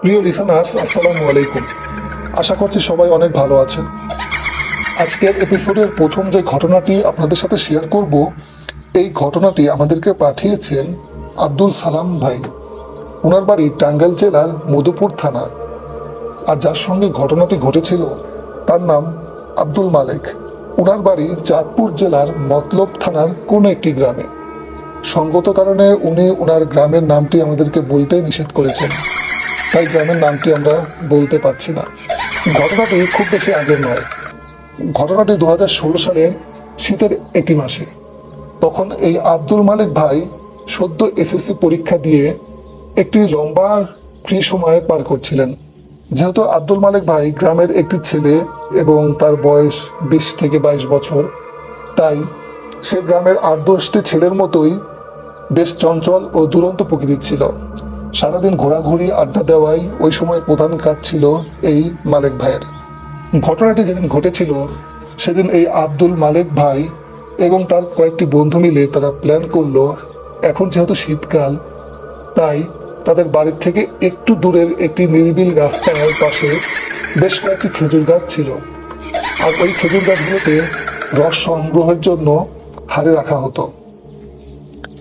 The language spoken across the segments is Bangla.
প্রিয় লিসনার্স আসসালামু আলাইকুম। আশা করছি সবাই অনেক ভালো আছেন। আজকের এপিসোডের প্রথম যে ঘটনাটি আপনাদের সাথে শেয়ার করব, এই ঘটনাটি আমাদেরকে পাঠিয়েছেন আব্দুল সালাম ভাই। ওনার বাড়ি টাঙ্গাইল জেলার মধুপুর থানা। আর যার সঙ্গে ঘটনাটি ঘটেছিল, তার নাম আব্দুল মালেক। ওনার বাড়ি চাঁদপুর জেলার মতলব থানার কোনো একটি গ্রামে। সঙ্গত কারণে উনি ওনার গ্রামের নামটি আমাদেরকে বলতে নিষেধ করেছেন। তাই গ্রামের নামটি আমরা বলতে পারছি না। ঘটনাটি খুব বেশি আগের নয়। ঘটনাটি দু হাজার ষোলো সালের শীতের একটি মাসে। তখন এই আব্দুল মালিক ভাই সদ্য এসএসসি পরীক্ষা দিয়ে একটি লম্বা ফ্রি সময় পার করছিলেন। যেহেতু আব্দুল মালিক ভাই গ্রামের একটি ছেলে এবং তার বয়স বিশ থেকে বাইশ বছর, তাই সে গ্রামের আট দশটি ছেলের মতোই বেশ চঞ্চল ও দুরন্ত প্রকৃতির ছিল। সারাদিন ঘোরাঘুরি, আড্ডা দেওয়াই ওই সময় প্রধান কাজ ছিল এই মালিক ভাইয়ের। ঘটনাটি যেদিন ঘটেছিল, সেদিন এই আব্দুল মালিক ভাই এবং তার কয়েকটি বন্ধু মিলে তারা প্ল্যান করল, এখন যেহেতু শীতকাল, তাই তাদের বাড়ির থেকে একটু দূরের একটি নিরিবিল রাস্তার পাশে বেশ কয়েকটি খেজুর গাছ ছিল। আর ওই খেজুর গাছগুলোতে রস সংগ্রহের জন্য হারে রাখা হতো।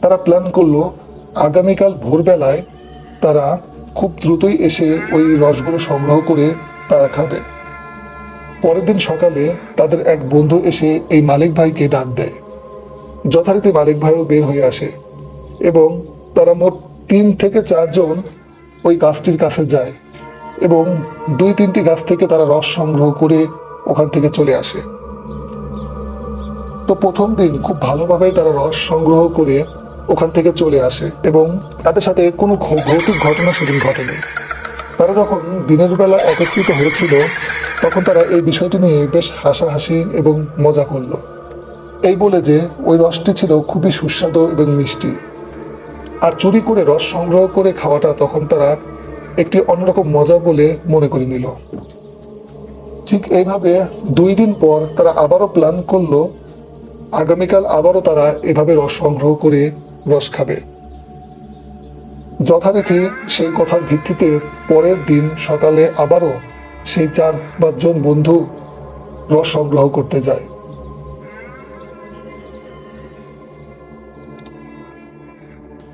তারা প্ল্যান করল, আগামীকাল ভোরবেলায় তারা খুব দ্রুতই এসে ওই রসগুলো সংগ্রহ করে তারা খাবে। পরের দিন সকালে তাদের এক বন্ধু এসে এই মালিক ভাইকে ডাক দেয়। যথারীতি মালিক ভাইও বের হয়ে আসে এবং তারা মোট তিন থেকে চারজন ওই গাছটির কাছে যায় এবং দুই তিনটি গাছ থেকে তারা রস সংগ্রহ করে ওখান থেকে চলে আসে। তো প্রথম দিন খুব ভালোভাবেই তারা রস সংগ্রহ করে ওখান থেকে চলে আসে এবং তাদের সাথে কোনো ভৌতিক ঘটনা সেদিন ঘটেনি। তারা যখন দিনের বেলা একত্রিত হয়েছিল, তখন তারা এই বিষয়টি নিয়ে বেশ হাসাহাসি এবং মজা করল। এই বলে যে ওই রসটি ছিল খুবই সুস্বাদু এবং মিষ্টি। আর চুরি করে রস সংগ্রহ করে খাওয়াটা তখন তারা একটি অন্যরকম মজা বলে মনে করে নিল। ঠিক এইভাবে দুই দিন পর তারা আবারও প্ল্যান করল, আগামীকাল আবারও তারা এভাবে রস সংগ্রহ করে রস খাবে। যথারীতি সেই কথার ভিত্তিতে পরের দিন সকালে আবারও সেই চার পাঁচজন বন্ধু রস সংগ্রহ করতে যায়।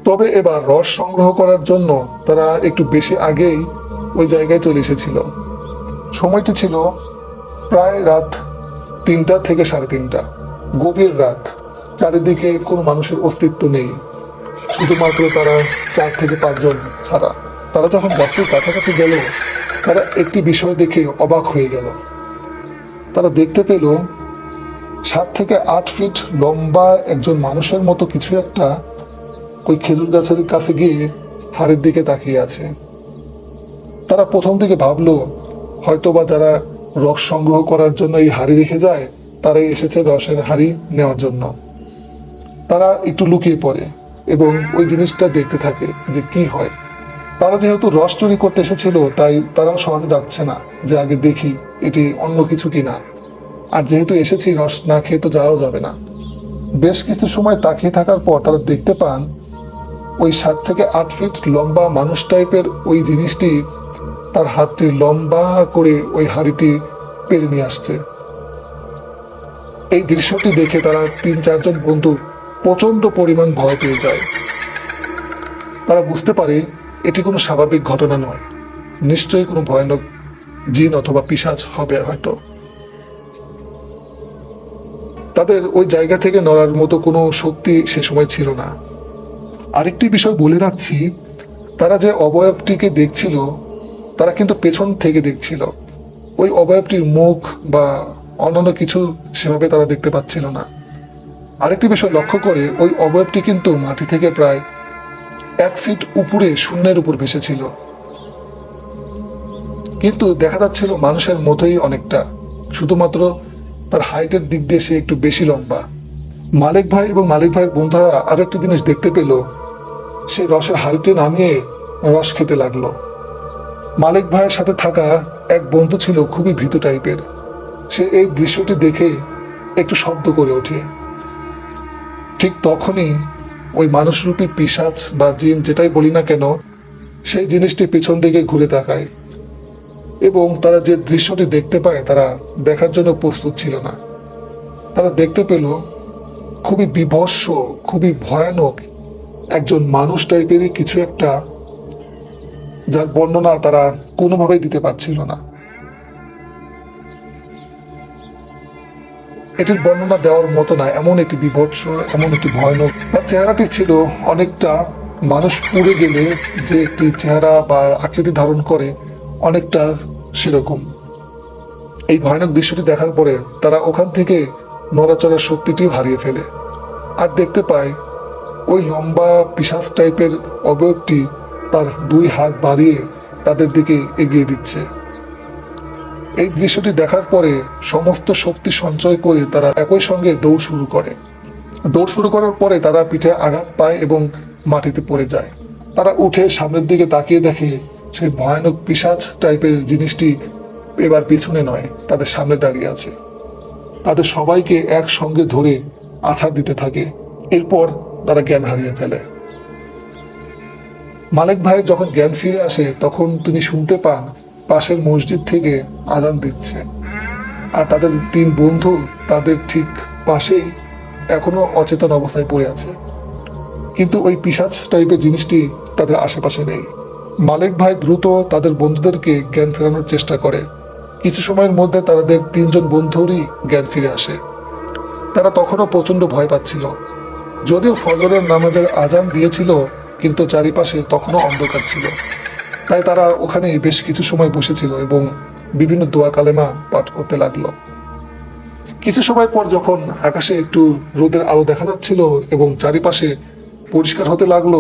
তবে এবার রস সংগ্রহ করার জন্য তারা একটু বেশি আগেই ওই জায়গায় চলে এসেছিল। সময়টি ছিল প্রায় রাত তিনটা থেকে সাড়ে তিনটা, গভীর রাত। চারিদিকে কোনো মানুষের অস্তিত্ব নেই। শুধুমাত্র তারা চার থেকে পাঁচজন ছাড়া। তারা যখন গাছটির কাছাকাছি গেল, তারা একটি বিষয় দেখে অবাক হয়ে গেল। তারা দেখতে পেল, সাত থেকে আট ফিট লম্বা একজন মানুষের মতো কিছু একটা ওই খেজুর গাছের কাছে গিয়ে হাড়ের দিকে তাকিয়ে আছে। তারা প্রথম দিকে ভাবলো, হয়তোবা যারা রস সংগ্রহ করার জন্য এই হাড়ি রেখে যায়, তারাই এসেছে রসের হাড়ি নেওয়ার জন্য। তারা একটু লুকিয়ে পড়ে এবং ওই জিনিসটা দেখতে থাকে যে কি হয়। তারা যেহেতু রস চুরি করতে এসেছিল, তাই তারাও সহজে যাচ্ছে না যে আগে দেখি এটি অন্য কিছু কিনা আর যেহেতু এসেছি, রস না খেয়ে তো যাওয়াও যাবে না। বেশ কিছু সময় তাকিয়ে থাকার পর তারা দেখতে পান, ওই সাত থেকে আট ফিট লম্বা মানুষ টাইপের ওই জিনিসটি তার হাতটি লম্বা করে ওই হাড়িটি পেরে নিয়ে আসছে। এই দৃশ্যটি দেখে তারা তিন চারজন বন্ধু প্রচণ্ড পরিমাণ ভয় পেয়ে যায়। তারা বুঝতে পারে এটি কোনো স্বাভাবিক ঘটনা নয়। নিশ্চয়ই কোনো ভয়ানক জিন অথবা পিশাচ হবে হয়তো। তাদের ওই জায়গা থেকে নড়ার মতো কোনো শক্তি সে সময় ছিল না। আরেকটি বিষয় বলে রাখছি, তারা যে অবয়বটিকে দেখছিল, তারা কিন্তু পেছন থেকে দেখছিল। ওই অবয়বটির মুখ বা অন্যান্য কিছু সেভাবে তারা দেখতে পাচ্ছিল না। আরেকটি বিষয় লক্ষ্য করে, ওই অবয়বটি কিন্তু মাটি থেকে প্রায় এক ফিট উপরে শূন্যের উপর ভেসেছিল। কিন্তু দেখা যাচ্ছিল মানুষের মতোই অনেকটা। শুধুমাত্র তার হাইটের দিক দিয়ে সে একটু বেশি লম্বা। মালিক ভাই এবং মালিক ভাইয়ের বন্ধুরা আরও একটি জিনিস দেখতে পেল। সে রসের হাড়িতে নামিয়ে রস খেতে লাগল। মালিক ভাইয়ের সাথে থাকা এক বন্ধু ছিল খুবই ভীত টাইপের সে এই দৃশ্যটি দেখে একটু শব্দ করে ওঠে। ঠিক তখনই ওই মানুষরূপী পিসাচ বা জিন যেটাই বলি না কেন, সেই জিনিসটি পিছন দিকে ঘুরে তাকায়। এবং তারা যে দৃশ্যটি দেখতে পায় তারা দেখার জন্য প্রস্তুত ছিল না। তারা দেখতে পেল খুবই বিভৎস, খুবই ভয়ানক একজন মানুষ টাইপেরই কিছু একটা, যার বর্ণনা তারা কোনোভাবেই দিতে পারছিল না। এটির বর্ণনা দেওয়ার মতো না, এমন একটি বিভৎস, এমন একটি ভয়ানক। তার চেহারাটি ছিল অনেকটা মানুষ পুড়ে গেলে যে একটি চেহারা বা আকৃতি ধারণ করে অনেকটা সেরকম। এই ভয়ানক দৃশ্যটি দেখার পরে তারা ওখান থেকে নড়াচড়ার শক্তিটিও হারিয়ে ফেলে আর দেখতে পায় ওই লম্বা পিসাস টাইপের অবয়বটি তার দুই হাত বাড়িয়ে তাদের দিকে এগিয়ে দিচ্ছে। এই দৃশ্যটি দেখার পরে সমস্ত শক্তি সঞ্চয় করে তারা একই সঙ্গে দৌড় শুরু করে। দৌড় শুরু করার পরে তারা পিঠে আঘাত পায় এবং মাটিতে পড়ে যায়। তারা উঠে সামনের দিকে তাকিয়ে দেখে সেই ভয়ানক পিসাচ টাইপের জিনিসটি এবার পিছনে নয়, তাদের সামনে দাঁড়িয়ে আছে। তাদের সবাইকে একসঙ্গে ধরে আছাড় দিতে থাকে। এরপর তারা জ্ঞান হারিয়ে ফেলে। মালিক ভাইয়ের যখন জ্ঞান ফিরে আসে, তখন তিনি শুনতে পান পাশের মসজিদ থেকে আজান দিচ্ছে। আর তাদের তিন বন্ধু তাদের ঠিক পাশেই এখনও অচেতন অবস্থায় পড়ে আছে। কিন্তু ওই পিসাচ টাইপের জিনিসটি তাদের আশেপাশে নেই। মালিক ভাই দ্রুত তাদের বন্ধুদেরকে জ্ঞান ফেরানোর চেষ্টা করে। কিছু সময়ের মধ্যে তাদের তিনজন বন্ধুরই জ্ঞান ফিরে আসে। তারা তখনও প্রচণ্ড ভয় পাচ্ছিল। যদিও ফজরের নামাজের আজান দিয়েছিল, কিন্তু চারিপাশে তখনও অন্ধকার ছিল। তাই তারা ওখানে বেশ কিছু সময় বসেছিল এবং বিভিন্ন দোয়া কালেমা পাঠ করতে লাগল। কিছু সময় পর যখন আকাশে একটু রোদের আলো দেখা যাচ্ছিল এবং চারিপাশে পরিষ্কার হতে লাগল,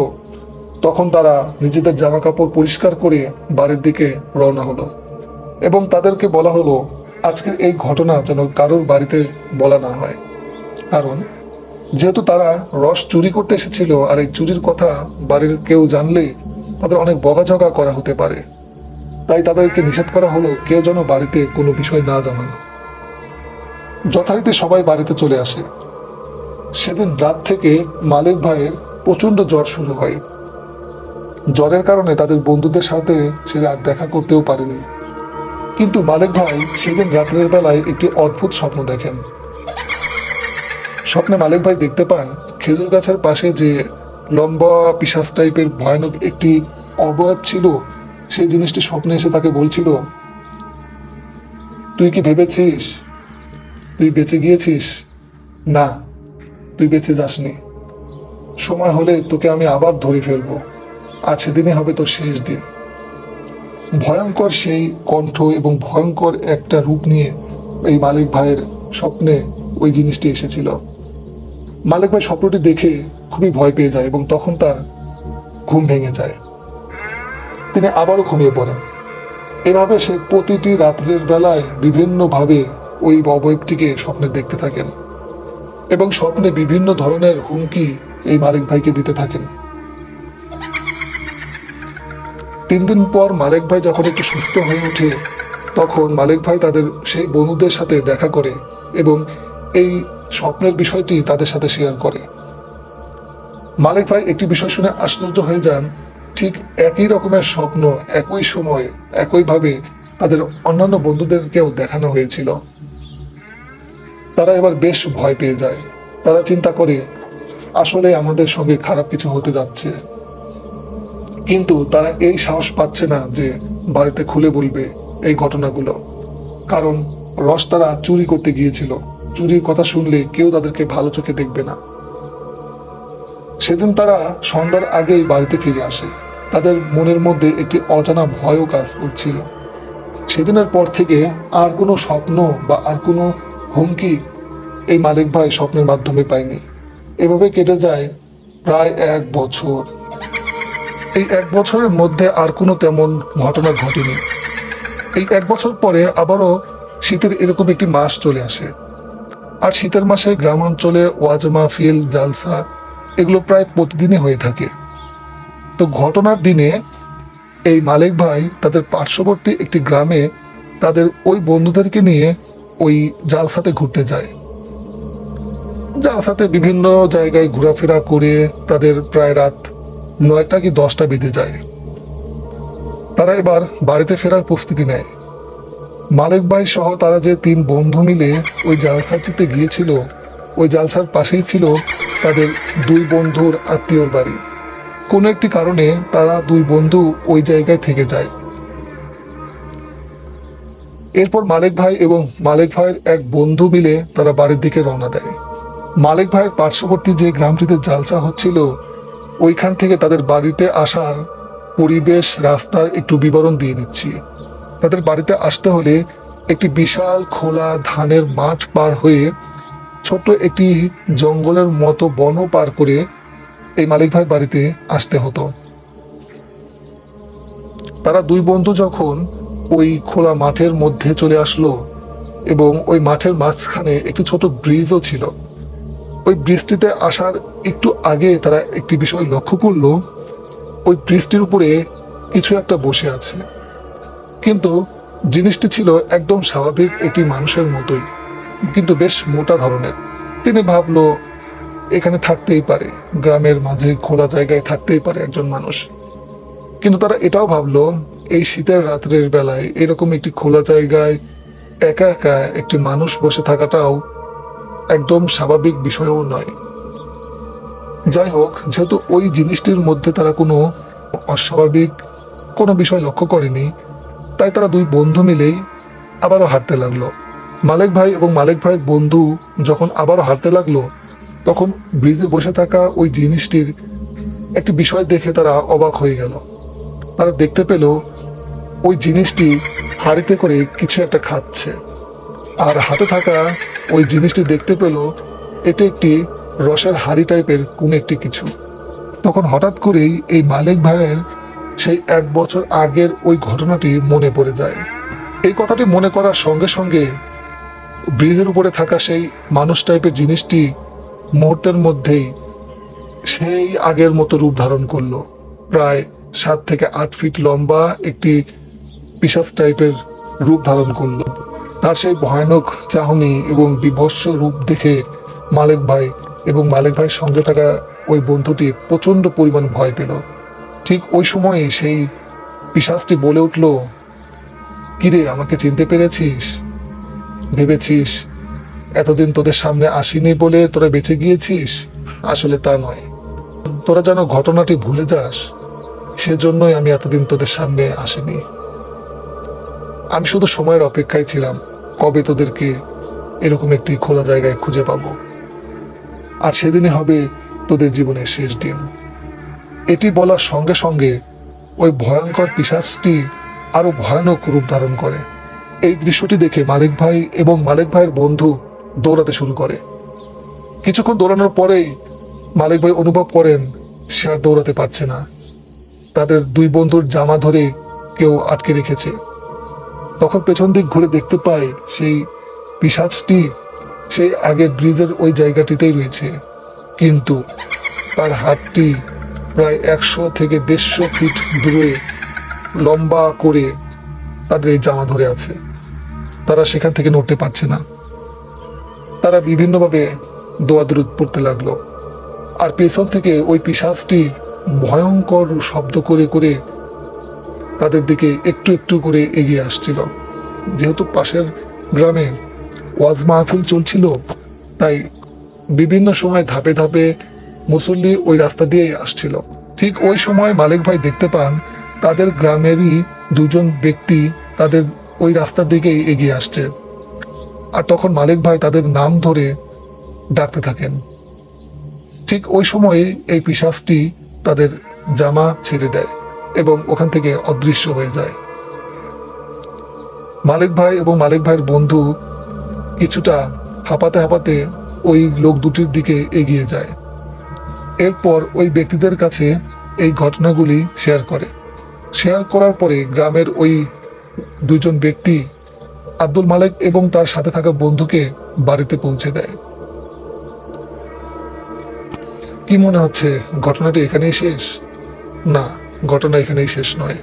তখন তারা নিজেদের জামা কাপড় পরিষ্কার করে বাড়ির দিকে রওনা হলো এবং তাদেরকে বলা হলো, আজকের এই ঘটনা যেন কারোর বাড়িতে বলা না হয়। কারণ যেহেতু তারা রস চুরি করতে এসেছিল, আর এই চুরির কথা বাড়ির কেউ জানলে তাদের অনেক বকাঝকা করা হতে পারে। তাই তাদেরকে নিষেধ করা হলো, কেউ যেন বাড়িতে কোনো বিষয় না জানান। যথারীতি সবাই বাড়িতে চলে আসে। সেদিন রাত থেকে মালিক ভাইয়ের প্রচণ্ড জ্বর শুরু হয়। জ্বরের কারণে তাদের বন্ধুদের সাথে সে আর দেখা করতেও পারেনি। কিন্তু মালিক ভাই সেদিন রাত্রের বেলায় একটি অদ্ভুত স্বপ্ন দেখেন। স্বপ্নে মালিক ভাই দেখতে পান খেজুর গাছের পাশে যে লম্বা পিসাস টাইপের ভয়ানক একটি অবয়ব ছিল, সেই জিনিসটি স্বপ্নে এসে তাকে বলছিল, তুই কি ভেবেছিস? তুই বেঁচে গিয়েছিস? না, তুই বেঁচে যাসনি। সময় হলে তোকে আমি আবার ধরে ফেলব, আর সেদিনই হবে তোর শেষ দিন। ভয়ঙ্কর সেই কণ্ঠ এবং ভয়ঙ্কর একটা রূপ নিয়ে এই মালিক ভাইয়ের স্বপ্নে ওই জিনিসটি এসেছিল। মালিক ভাই স্বপ্নটি দেখে খুবই ভয় পেয়ে যায় এবং তখন তার ঘুম ভেঙে যায়। তিনি আবারও ঘুমিয়ে পড়েন। এভাবে সে প্রতিটি রাত্রের বেলায় বিভিন্নভাবে ওই অবয়বটিকে স্বপ্নে দেখতে থাকেন এবং স্বপ্নে বিভিন্ন ধরনের হুমকি এই মালিক ভাইকে দিতে থাকেন। তিন দিন পর মালিক ভাই যখন একটু সুস্থ হয়ে ওঠে, তখন মালিক ভাই তাদের সেই বন্ধুদের সাথে দেখা করে এবং এই স্বপ্নের বিষয়টি তাদের সাথে শেয়ার করে। মালিক ভাই, একটি বিষয় শুনে আশ্চর্য হয়ে যান। ঠিক একই রকমের স্বপ্ন একই সময়, একইভাবে তাদের অন্যান্য বন্ধুদেরকেও দেখানো হয়েছিল। তারা এবার বেশ ভয় পেয়ে যায়। তারা চিন্তা করে, আসলে আমাদের সঙ্গে খারাপ কিছু হতে যাচ্ছে। কিন্তু তারা এই সাহস পাচ্ছে না যে বাড়িতে খুলে বলবে এই ঘটনাগুলো। কারণ রস তারা চুরি করতে গিয়েছিল। চুরির কথা শুনলে কেউ তাদেরকে ভালো চোখে দেখবে না। সেদিন তারা সন্ধ্যার আগেই বাড়িতে ফিরে আসে। তাদের মনের মধ্যে একটি অজানা ভয়ও কাজ করছিল। সেদিনের পর থেকে আর কোনো স্বপ্ন বা আর কোনো হুমকি এই মালিক ভাই স্বপ্নের মাধ্যমে পায়নি। এভাবে কেটে যায় প্রায় এক বছর। এই এক বছরের মধ্যে আর কোনো তেমন ঘটনা ঘটেনি। এই এক বছর পরে আবারও শীতের এরকম একটি মাস চলে আসে। আর শীতের মাসে গ্রাম অঞ্চলে ওয়াজ মাহফিল জালসা এগুলো প্রায় প্রতিদিনই হয়ে থাকে। তো ঘটনার দিনে এই মালিক ভাই তাদের পার্শ্ববর্তী একটি গ্রামে তাদের ওই বন্ধুদেরকে নিয়ে ওই জালসাতে ঘুরতে যায়। জালসাতে বিভিন্ন জায়গায় ঘোরাফেরা করে তাদের প্রায় রাত নয়টা কি দশটা বেজে যায়। তারা এবার বাড়িতে ফেরার প্রস্তুতি নেয়। মালিক ভাই সহ তারা যে তিন বন্ধু মিলে ওই জালসাটিতে গিয়েছিল, ওই জালসার পাশেই ছিল তাদের দুই বন্ধুর আত্মীয়র বাড়ি। কোনো একটি কারণে তারা দুই বন্ধু ওই জায়গায় থেকে যায়। এরপর মালিক ভাই এবং মালিক ভাইয়ের এক বন্ধু মিলে তারা বাড়ির দিকে রওনা দেয়। মালিক ভাইয়ের পার্শ্ববর্তী যে গ্রামটিতে জালসা হচ্ছিল, ওইখান থেকে তাদের বাড়িতে আসার পরিবেশ রাস্তার একটু বিবরণ দিয়ে দিচ্ছি। তাদের বাড়িতে আসতে হলে একটি বিশাল খোলা ধানের মাঠ পার হয়ে ছোট্ট একটি জঙ্গলের মতো বন পার করে এই মালিক ভাই বাড়িতে আসতে হতো। তারা দুই বন্ধু যখন ওই খোলা মাঠের মধ্যে চলে আসলো এবং ওই মাঠের মাঝখানে একটি ছোট ব্রিজও ছিল। ওই ব্রিজটিতে আসার একটু আগে তারা একটি বিষয় লক্ষ্য করল, ওই ব্রিজটির উপরে কিছু একটা বসে আছে। কিন্তু জিনিসটি ছিল একদম স্বাভাবিক একটি মানুষের মতোই। কিন্তু বেশ মোটা ধরনের। তিনি ভাবলো, এখানে থাকতেই পারে, গ্রামের মাঝে খোলা জায়গায় থাকতেই পারে একজন মানুষ। কিন্তু তারা এটাও ভাবলো, এই শীতের রাত্রের বেলায় এরকম একটি খোলা জায়গায় একা একা একটি মানুষ বসে থাকাটাও একদম স্বাভাবিক বিষয়ও নয়। যাই হোক, যেহেতু ওই জিনিসটির মধ্যে তারা কোনো অস্বাভাবিক কোনো বিষয় লক্ষ্য করেনি, তাই তারা দুই বন্ধু মিলেই আবারও হাঁটতে লাগল। মালিক ভাই এবং মালিক ভাইয়ের বন্ধু যখন আবার হাঁটতে লাগল, তখন ব্রিজে বসে থাকা ওই জিনিসটির একটি বিষয় দেখে তারা অবাক হয়ে গেল। তারা দেখতে পেল ওই জিনিসটি হাড়িতে করে কিছু একটা খাচ্ছে। আর হাতে থাকা ওই জিনিসটি দেখতে পেল এটা একটি রসের হাড়ি টাইপের কোন একটি কিছু। তখন হঠাৎ করেই এই মালিক ভাইয়ের সেই এক বছর আগের ওই ঘটনাটি মনে পড়ে যায়। এই কথাটি মনে করার সঙ্গে সঙ্গে ব্রিজের উপরে থাকা সেই মানুষ টাইপের জিনিসটি মুহূর্তের মধ্যেই সেই আগের মতো রূপ ধারণ করল। প্রায় সাত থেকে আট ফিট লম্বা একটি পিসাস টাইপের রূপ ধারণ করল। তার সেই ভয়ানক চাহনি এবং বিভৎস রূপ দেখে মালিক ভাই এবং মালিক ভাইয়ের সঙ্গে থাকা ওই বন্ধুটি প্রচণ্ড পরিমাণ ভয় পেল। ঠিক ওই সময়ে সেই পিসাসটি বলে উঠল, কিরে, আমাকে চিনতে পেরেছিস? ভেবেছিস? এতদিন তোদের সামনে আসিনি বলে তোরা বেঁচে গিয়েছিস? আসলে তা নয়। তোরা যেন ঘটনাটি ভুলে যাস, সেজন্যই আমি এতদিন তোদের সামনে আসিনি। আমি শুধু সময়ের অপেক্ষায় ছিলাম, কবে তোদেরকে এরকম একটি খোলা জায়গায় খুঁজে পাবো। আর সেদিনই হবে তোদের জীবনের শেষ দিন। এটি বলার সঙ্গে সঙ্গে ওই ভয়ঙ্কর পিসাজটি আরও ভয়ানক রূপ ধারণ করে। এই দৃশ্যটি দেখে মালিক ভাই এবং মালিক ভাইয়ের বন্ধু দৌড়াতে শুরু করে। কিছুক্ষণ দৌড়ানোর পরেই মালিক ভাই অনুভব করেন, সে আর দৌড়াতে পারছে না। তাদের দুই বন্ধুর জামা ধরে কেউ আটকে রেখেছে। তখন পেছন দিক ঘুরে দেখতে পায় সেই পিসাজটি সেই আগের ব্রিজের ওই জায়গাটিতেই রয়েছে। কিন্তু তার হাতটি প্রায় একশো থেকে দেড়শো ফিট দূরে লম্বা করে তাদের এই জামা ধরে আছে। তারা সেখান থেকে নড়তে পারছে না। তারা বিভিন্নভাবে দোয়াদরুদ পড়তে লাগল। আর পেছন থেকে ওই পিসাজটি ভয়ঙ্কর শব্দ করে করে তাদের দিকে একটু একটু করে এগিয়ে আসছিল। যেহেতু পাশের গ্রামে ওয়াজ মাহফিল চলছিল, তাই বিভিন্ন সময় ধাপে ধাপে মুসল্লি ওই রাস্তা দিয়ে আসছিল। ঠিক ওই সময় মালিক ভাই দেখতে পান, তাদের গ্রামেরই দুজন ব্যক্তি তাদের ওই রাস্তার দিকেই এগিয়ে আসছে। আর তখন মালিক ভাই তাদের নাম ধরে ডাকতে থাকেন। ঠিক ওই সময়ে এই পিসাসটি তাদের জামা ছেড়ে দেয় এবং ওখান থেকে অদৃশ্য হয়ে যায়। মালিক ভাই এবং মালিক ভাইয়ের বন্ধু কিছুটা হাঁপাতে হাঁপাতে ওই লোক দুটির দিকে এগিয়ে যায়। এরপর ওই ব্যক্তিদের কাছে এই ঘটনাগুলি শেয়ার করে। শেয়ার করার পরে গ্রামের ওই দুজন ব্যক্তি আব্দুল মালিক এবং তার সাথে থাকা বন্ধুকে বাড়িতে পৌঁছে দেয়। কি মনে হচ্ছে, ঘটনাটি এখানেই শেষ? না, ঘটনা এখানেই শেষ নয়।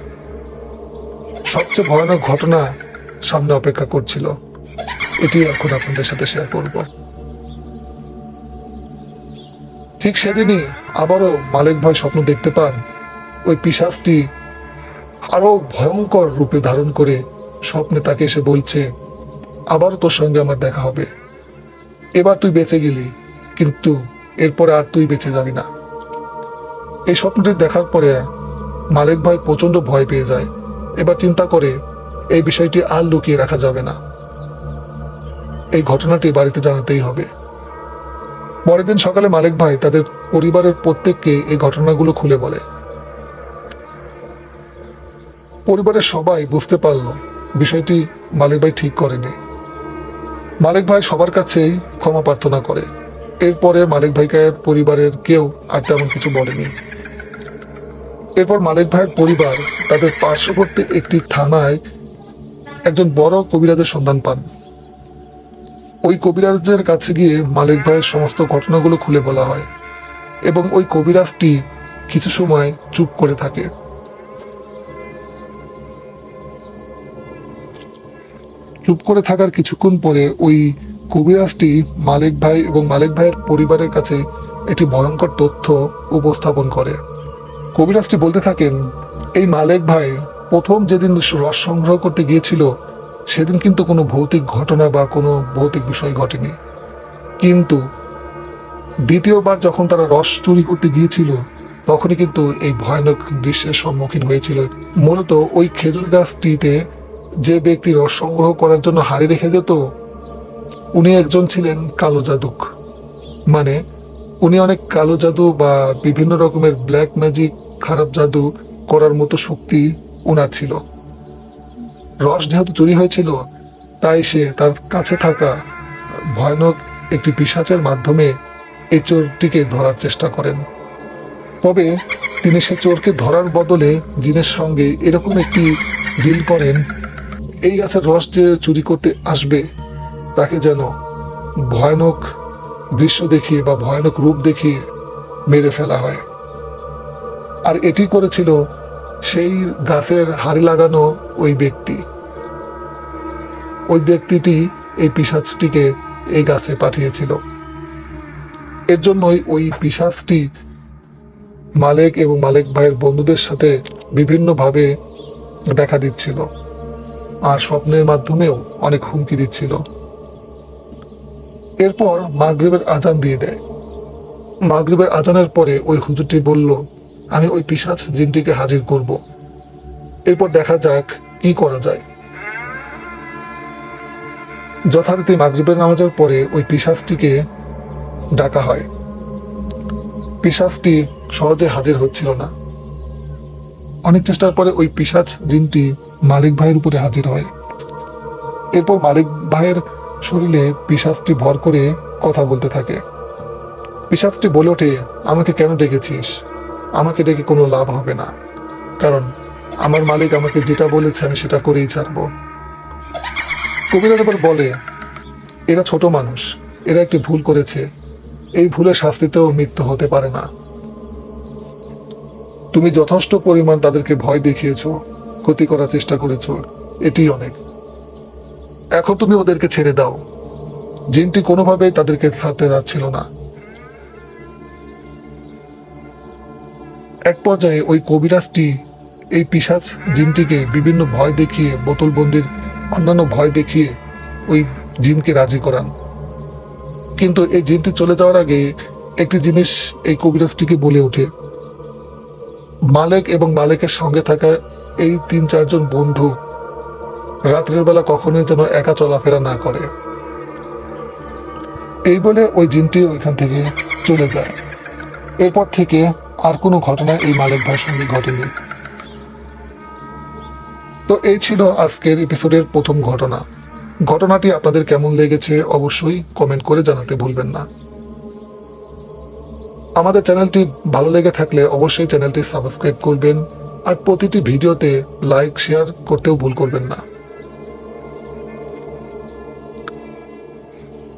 সবচেয়ে ভয়ানক ঘটনা সামনে অপেক্ষা করছিল। এটি এখন আপনাদের সাথে শেয়ার করব। ঠিক সেদিনই আবারও মালিক ভাই স্বপ্ন দেখতে পান, ওই পিসাসটি আরও ভয়ঙ্কর রূপে ধারণ করে স্বপ্নে তাকে এসে বলছে, আবারও তোর সঙ্গে আমার দেখা হবে। এবার তুই বেঁচে গেলি, কিন্তু এরপরে আর তুই বেঁচে যাবি না। এই স্বপ্নটি দেখার পরে মালিক ভাই প্রচণ্ড ভয় পেয়ে যায়। এবার চিন্তা করে, এই বিষয়টি আর লুকিয়ে রাখা যাবে না। এই ঘটনাটি বাড়িতে জানাতেই হবে। পরের দিন সকালে মালিক ভাই তাদের পরিবারের প্রত্যেককে এই ঘটনাগুলো খুলে বলে। পরিবারের সবাই বুঝতে পারল বিষয়টি মালিক ভাই ঠিক করেনি। মালিক ভাই সবার কাছেই ক্ষমা প্রার্থনা করে। এরপরে মালিক ভাইকে পরিবারের কেউ আর তেমন কিছু বলেনি। এরপর মালিক ভাইয়ের পরিবার তাদের পার্শ্ববর্তী একটি থানায় একজন বড় কবিরাজের সন্ধান পান। ওই কবিরাজের কাছে গিয়ে মালিক ভাইয়ের সমস্ত ঘটনাগুলো খুলে বলা হয় এবং ওই কবিরাজটি কিছু সময় চুপ করে থাকে। চুপ করে থাকার কিছুক্ষণ পরে ওই কবিরাজটি মালিক ভাই এবং মালিক ভাইয়ের পরিবারের কাছে একটি ভয়ঙ্কর তথ্য উপস্থাপন করে। কবিরাজটি বলতে থাকেন, এই মালিক ভাই প্রথম যেদিন রস সংগ্রহ করতে গিয়েছিল, সেদিন কিন্তু কোনো ভৌতিক ঘটনা বা কোনো ভৌতিক বিষয় ঘটেনি। কিন্তু দ্বিতীয়বার যখন তারা রস চুরি করতে গিয়েছিল, তখনই কিন্তু এই ভয়ানক দৃশ্যের সম্মুখীন হয়েছিল। মূলত ওই খেজুর গাছটিতে যে ব্যক্তি রস সংগ্রহ করার জন্য হাড়ি রেখে যেত উনি একজন ছিলেন কালো জাদুক। মানে উনি অনেক কালো জাদু বা বিভিন্ন রকমের ব্ল্যাক ম্যাজিক খারাপ জাদু করার মতো শক্তি ওনার ছিল। রস যেহেতু চুরি হয়েছিল, তাই সে তার কাছে থাকা ভয়ানক একটি পিসাচের মাধ্যমে এই চোরটিকে ধরার চেষ্টা করেন। তবে তিনি সে চোরকে ধরার বদলে জিনের সঙ্গে এরকম একটি ডিল করেন এই গাছের রস যে চুরি করতে আসবে, তাকে যেন ভয়ানক দৃশ্য দেখিয়ে বা ভয়ানক রূপ দেখিয়ে মেরে ফেলা হয়। আর এটি করেছিল সেই গাছের হাড়ি লাগানো ওই ব্যক্তি। ওই ব্যক্তিটি এই পিসাজটিকে এই গাছে পাঠিয়েছিল। এর জন্যই ওই পিসাজটি মালেক এবং মালেক ভাইয়ের বন্ধুদের সাথে বিভিন্নভাবে দেখা দিচ্ছিল। আর স্বপ্নের মাধ্যমেও অনেক হুমকি দিচ্ছিল। এরপর মাগরিবের আজান দিয়ে দেয়। মাগরিবের আজানের পরে ওই হুজুরটি বলল, আমি ওই পিসাচ জিনটিকে হাজির করব। এরপর দেখা যাক কি করা যায়। যথারীতি মাগরিবের নামাজের পরে ওই পিসাজটিকে ডাকা হয়। পিসাজটি সহজে হাজির হচ্ছিল না। অনেক চেষ্টার পরে ওই পিসাজ জিনটি মালিক ভাইয়ের উপরে হাজির হয়। এরপর মালিক ভাইয়ের শরীরে পিসাজটি ভর করে কথা বলতে থাকে। পিসাজটি বলে ওঠে, আমাকে কেন ডেকেছিস? আমাকে ডেকে কোনো লাভ হবে না। কারণ আমার মালিক আমাকে যেটা বলেছে আমি সেটা করেই ছাড়বো। কবিরাজ আবার বলে, এরা ছোট মানুষ, এরা একটি ভুল করেছে। এই ভুলের শাস্তিতেও মৃত্যু হতে পারে না। তুমি যথেষ্ট পরিমাণ তাদেরকে ভয় দেখিয়েছ। ক্ষতি করার চেষ্টা করেছ এটি অনেক। এখন তুমি ওদেরকে ছেড়ে দাও। জিনটি কোনোভাবেই তাদেরকে ছাড়তে যাচ্ছিল না। এক পর্যায়ে ওই কবিরাজটি এই পিসাজ জিনটিকে বিভিন্ন ভয় দেখিয়ে, বোতলবন্দির অন্যান্য ভয় দেখিয়ে ওই জিনকে রাজি করান। কিন্তু এই জিনটি চলে যাওয়ার আগে একটি জিনিস এই কবিরাজটিকে বলে ওঠে। মালেক এবং মালেকের সঙ্গে থাকা এই তিন চারজন বন্ধু রাত্রের বেলা কখনোই যেন একা চলাফেরা না করে। এই বলে ওই জিনটি ওইখান থেকে চলে যায়। এরপর থেকে আর কোনো ঘটনা এই মালিক ভাইয়ের সঙ্গে ঘটেনি। তো এই ছিল আজকের এপিসোডের প্রথম ঘটনা। ঘটনাটি আপনাদের কেমন লেগেছে অবশ্যই কমেন্ট করে জানাতে ভুলবেন না। আমাদের চ্যানেলটি ভালো লেগে থাকলে অবশ্যই চ্যানেলটি সাবস্ক্রাইব করবেন। আর প্রতিটি ভিডিওতে লাইক, শেয়ার করতেও ভুল করবেন না।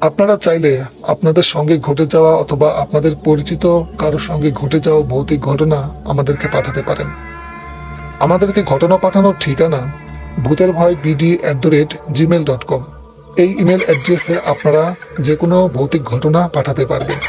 আপনারা চাইলে আপনাদের সঙ্গে ঘটে যাওয়া অথবা আপনাদের পরিচিত কারোর সঙ্গে ঘটে যাওয়া ভৌতিক ঘটনা আমাদেরকে পাঠাতে পারেন। আমাদেরকে ঘটনা পাঠানোর ঠিকানা ভূতের ভয় BD at the rate gmail dot com এই ইমেল অ্যাড্রেসে আপনারা যে কোনো ভৌতিক ঘটনা পাঠাতে পারবেন।